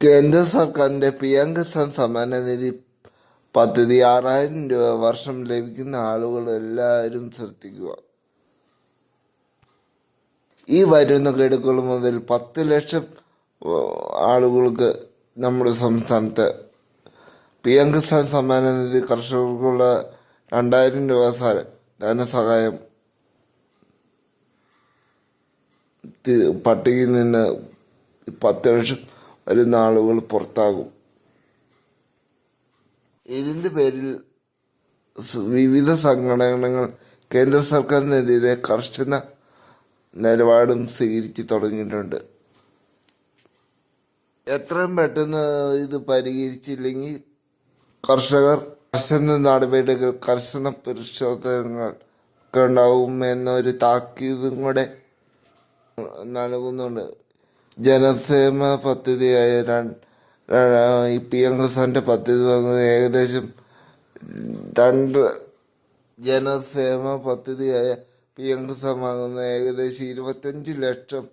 കേന്ദ്ര സർക്കാരിന്റെ P M Kisan സമ്മാന നിധി പദ്ധതി ആറായിരം രൂപ വർഷം ലഭിക്കുന്ന ആളുകൾ എല്ലാവരും ശ്രദ്ധിക്കുക. ഈ വരുന്ന ഗഡുക്കൾ മുതൽ പത്ത് ലക്ഷം ആളുകൾക്ക് നമ്മുടെ സംസ്ഥാനത്ത് പി എം കിസാൻ സമ്മാന നിധി കർഷകർക്കുള്ള രണ്ടായിരം രൂപ ധനസഹായം പട്ടികയിൽ നിന്ന് പത്ത് ലക്ഷം വരുന്ന ആളുകൾ പുറത്താകും. ഇതിന്റെ പേരിൽ വിവിധ സംഘടനകൾ കേന്ദ്ര സർക്കാരിനെതിരെ കർശന നിലപാടും സ്വീകരിച്ചു തുടങ്ങിയിട്ടുണ്ട്. എത്രയും പെട്ടെന്ന് ഇത് പരിഹരിച്ചില്ലെങ്കിൽ കർഷകർ കർശന നടപടികൾ കർശന പരിശോധനകൾ ഒക്കെ ഉണ്ടാവും എന്നൊരു താക്കീതും കൂടെ നൽകുന്നുണ്ട്. ജനക്ഷേമ പദ്ധതിയായ പി എം കിസാന്റെ പദ്ധതി വന്നത് ഏകദേശം രണ്ട് ജനസേമ പദ്ധതിയായ പി എം കിസാൻ വാങ്ങുന്ന ഏകദേശം ഇരുപത്തഞ്ച് ലക്ഷം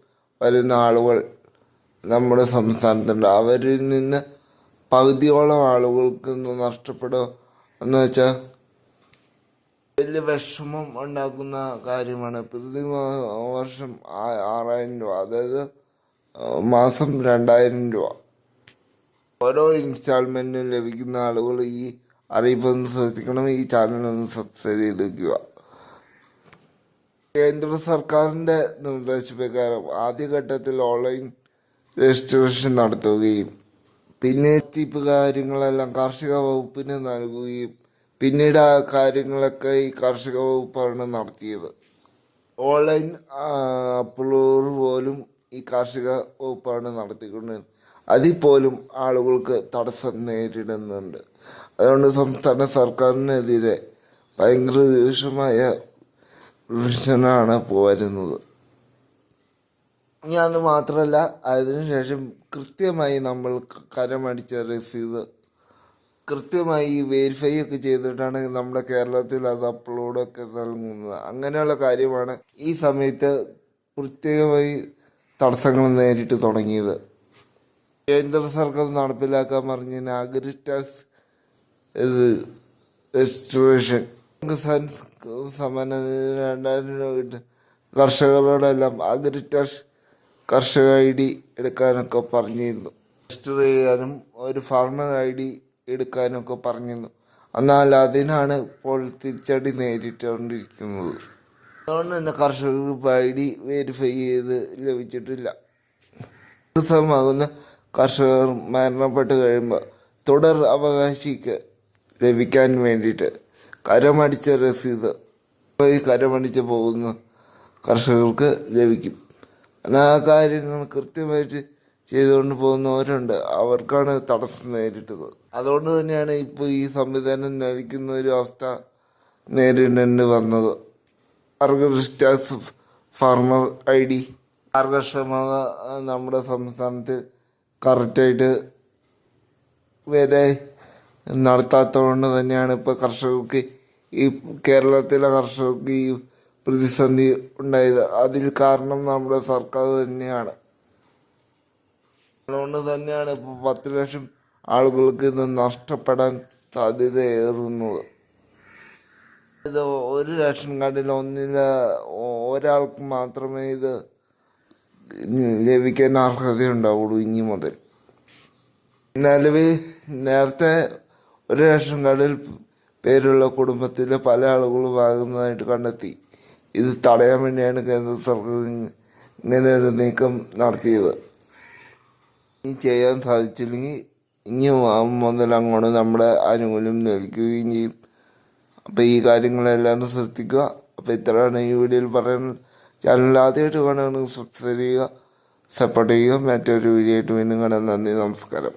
വരുന്ന ആളുകൾ നമ്മുടെ സംസ്ഥാനത്തുണ്ട്. അവരിൽ നിന്ന് പകുതിയോളം ആളുകൾക്ക് നഷ്ടപ്പെടുക എന്ന് വെച്ചാൽ വലിയ വിഷമം ഉണ്ടാക്കുന്ന കാര്യമാണ്. പ്രതി വർഷം ആറായിരം രൂപ. അതായത് മാസം രണ്ടായിരം രൂപ. ഓരോ ഇൻസ്റ്റാൾമെന്റിനും ലഭിക്കുന്ന ആളുകൾ ഈ അറിയിപ്പൊന്ന് ശ്രദ്ധിക്കണം ഈ ചാനൽ ഒന്ന് സബ്സ്ക്രൈബ് ചെയ്ത് വയ്ക്കുക കേന്ദ്ര സർക്കാരിന്റെ നിർദ്ദേശപ്രകാരം ആദ്യഘട്ടത്തിൽ ഓൺലൈൻ രജിസ്ട്രേഷൻ നടത്തുകയും പിന്നീട് ടിപ്പ് കാര്യങ്ങളെല്ലാം കാർഷിക വകുപ്പിന് നൽകുകയും പിന്നീട് ആ കാര്യങ്ങളൊക്കെ ഈ കാർഷിക വകുപ്പാണ് നടത്തിയത്. ഓൺലൈൻ അപ്ലോഡ് പോലും ഈ കാർഷിക വകുപ്പാണ് നടത്തിക്കൊണ്ടിരുന്നത്. അതിൽ പോലും ആളുകൾക്ക് തടസ്സം നേരിടുന്നുണ്ട്. അതുകൊണ്ട് സംസ്ഥാന സർക്കാരിനെതിരെ ഭയങ്കര രൂക്ഷമായ വിമർശനമാണ് പോരുന്നത്. ഇനി അത് മാത്രമല്ല അതിനുശേഷം കൃത്യമായി നമ്മൾ കരമടിച്ച രസീത് കൃത്യമായി വെരിഫൈ ഒക്കെ ചെയ്തിട്ടാണ് നമ്മുടെ കേരളത്തിൽ അത് അപ്ലോഡൊക്കെ നൽകുന്നത്. അങ്ങനെയുള്ള കാര്യമാണ് ഈ സമയത്ത് പ്രത്യേകമായി തടസ്സങ്ങൾ നേരിട്ട് തുടങ്ങിയത്. കേന്ദ്ര സർക്കാർ നടപ്പിലാക്കാൻ പറഞ്ഞ നാഗരി ടാക്സ് രജിസ്ട്രേഷൻ സമ്മാന രണ്ടായിരം രൂപ കർഷകരോടെല്ലാം അഗ്രി ടാക്സ് കർഷക ഐ ഡി എടുക്കാനൊക്കെ പറഞ്ഞിരുന്നു. രജിസ്റ്റർ ചെയ്യാനും ഒരു ഫാർമർ ഐ ഡി എടുക്കാനൊക്കെ പറഞ്ഞിരുന്നു. എന്നാൽ അതിനാണ് ഇപ്പോൾ തിരിച്ചടി നേരിട്ടുകൊണ്ടിരിക്കുന്നത്. അതുകൊണ്ട് തന്നെ കർഷകർക്ക് ഐ ഡി വെരിഫൈ ചെയ്ത് ലഭിച്ചിട്ടില്ല. ദിവസമാകുന്ന കർഷകർ മരണപ്പെട്ട് കഴിയുമ്പോൾ തുടർ അവകാശിക്ക് ലഭിക്കാൻ വേണ്ടിയിട്ട് കരമടിച്ച രസീത് പോയി കരമടിച്ച് പോകുന്ന കർഷകർക്ക് ലഭിക്കും. എന്നാൽ ആ കാര്യങ്ങൾ കൃത്യമായിട്ട് ചെയ്തുകൊണ്ട് പോകുന്നവരുണ്ട്. അവർക്കാണ് തടസ്സം നേരിട്ടത്. അതുകൊണ്ട് തന്നെയാണ് ഇപ്പോൾ ഈ സംവിധാനം നയിക്കുന്ന ഒരു അവസ്ഥ നേരിടേണ്ടി വന്നത്. Farmer I D. ആർഗക്ഷമത നമ്മുടെ സംസ്ഥാനത്ത് കറക്റ്റായിട്ട് വരെ നടത്താത്തതുകൊണ്ട് തന്നെയാണ് ഇപ്പോൾ കർഷകർക്ക് ഈ കേരളത്തിലെ കർഷകർക്ക് ഈ പ്രതിസന്ധി ഉണ്ടായത്. അതിൽ കാരണം നമ്മുടെ സർക്കാർ തന്നെയാണ്. അതുകൊണ്ട് തന്നെയാണ് ഇപ്പോൾ പത്ത് ലക്ഷം ആളുകൾക്ക് ഇത് നഷ്ടപ്പെടാൻ സാധ്യതയേറുന്നത്. ഇത് ഒരു റേഷൻ കാർഡിൽ ഒന്നില ഒരാൾക്ക് മാത്രമേ ഇത് ലഭിക്കാൻ അർഹതയുണ്ടാവുള്ളൂ ഇനി മുതൽ. നിലവിൽ നേരത്തെ ഒരു റേഷൻ കാർഡിൽ പേരുള്ള കുടുംബത്തിൽ പല ആളുകളും വാങ്ങുന്നതായിട്ട് കണ്ടെത്തി. ഇത് തടയാൻ വേണ്ടിയാണ് കേന്ദ്ര സർക്കാർ ഇങ്ങനെ ഒരു നീക്കം നടത്തിയത്. ഇനി ചെയ്യാൻ സാധിച്ചില്ലെങ്കിൽ ഇനി മുതൽ അങ്ങോട്ട് നമ്മുടെ ആനുകൂല്യം നൽകുകയും ചെയ്യും. അപ്പോൾ ഈ കാര്യങ്ങളെല്ലാം ശ്രദ്ധിക്കുക. അപ്പോൾ ഇത്രയാണ് ഈ വീഡിയോയിൽ പറയുന്നത്. ചാനൽ ആദ്യമായിട്ട് കാണുകയാണെങ്കിൽ സബ്സ്ക്രൈബ് ചെയ്യുക സപ്പോർട്ട് ചെയ്യുക. മറ്റൊരു വീഡിയോ ആയിട്ട് വീണ്ടും കാണാൻ നന്ദി നമസ്കാരം.